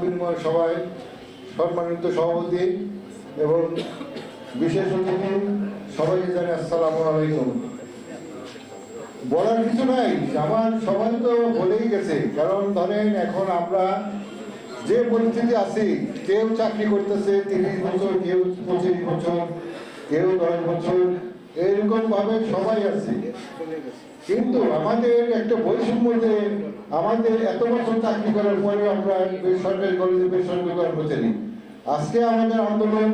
বিনিময় সভায় সম্মানিত সভাপতি এবং বিশেষ অতিথি, সবাইকে জানি আসসালামু আলাইকুম। বলার কিছু নাই আমার সবাই তো বলেই গেছে, কারণ ধরেন এখন আমরা যে পরিস্থিতি আছি, কেউ চাকরি করতেছে তিরিশ বছর, কেউ পঁচিশ বছর, কেউ দশ বছর এরকম ভাবে সবাই আছে। কিন্তু আমাদের একটা বৈষম্য যে আমাদের এত বছর চাকরি করার পরে আমরা বেসরকারি কলেজে বেসরকারি কর্মচারী আজকে আমাদের আন্দোলন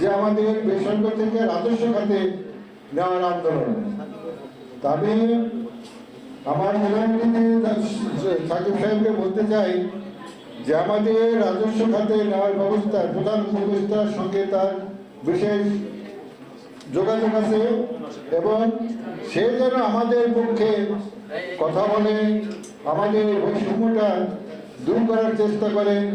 যে আমাদের বেসরকারি থেকে রাজস্ব খাতে নেওয়ার আন্দোলন। তা আমি আমার সাকিব সাহেবকে বলতে চাই যে আমাদের রাজস্ব খাতে নেওয়ার ব্যবস্থা, প্রধান সঙ্গে তার বিশেষ যোগাযোগ আছে এবং সে যেন আমাদের পক্ষে কথা বলে, আমাদের বৈষম্যটা দূর করার চেষ্টা করে।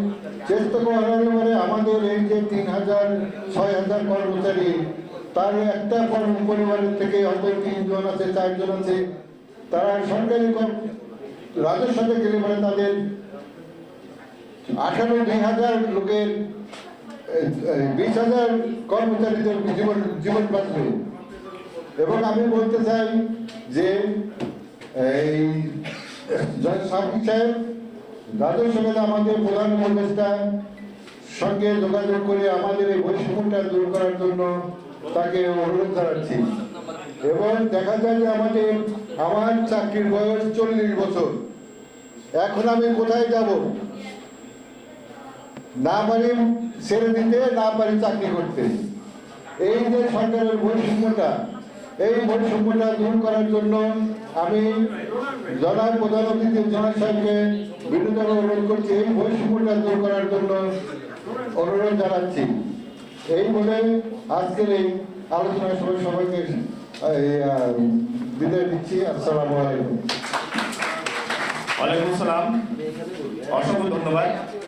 চেষ্টা করার পরে আমাদের এই যে তিন হাজার, ছয় হাজার কর্মচারী, তার একটা পরিবারের থেকে হয়তো তিনজন আছে, চারজন আছে। তারা সরকারি কর- রাজস্বতে গেলে পরে তাদের আঠারো দুই হাজার লোকের বিশ হাজার কর্মচারীদের জীবন জীবন বাঁচবে। এবং আমি বলতে চাই যে, এই জয় সাহেব সাহেব রাজস্ব আমাদের প্রধান উপদেষ্টা সঙ্গে যোগাযোগ করে আমাদের এই বৈষম্যটা দূর করার জন্য তাকে অনুরোধ জানাচ্ছি। এবং দেখা যায় যে আমাদের, আমার চাকরির বয়স চল্লিশ বছর। এখন আমি কোথায় যাব? না পারি ছেড়ে দিতে, না পারি চাকরি করতে। এই যে সরকারের বৈষম্যটা, এই বৈষম্যটা দূর করার জন্য আমি জনাব প্রধান অতিথি জনাব সাহেবকে বিনোদন অনুরোধ করছি, এই বৈষম্যটা দূর করার জন্য অনুরোধ জানাচ্ছি। এই বলে আজকের এই আলোচনা সবাই সবাইকে বিদায় দিচ্ছি। আসসালামু আলাইকুম। ওয়ালাইকুম আসসালাম। অসংখ্য ধন্যবাদ।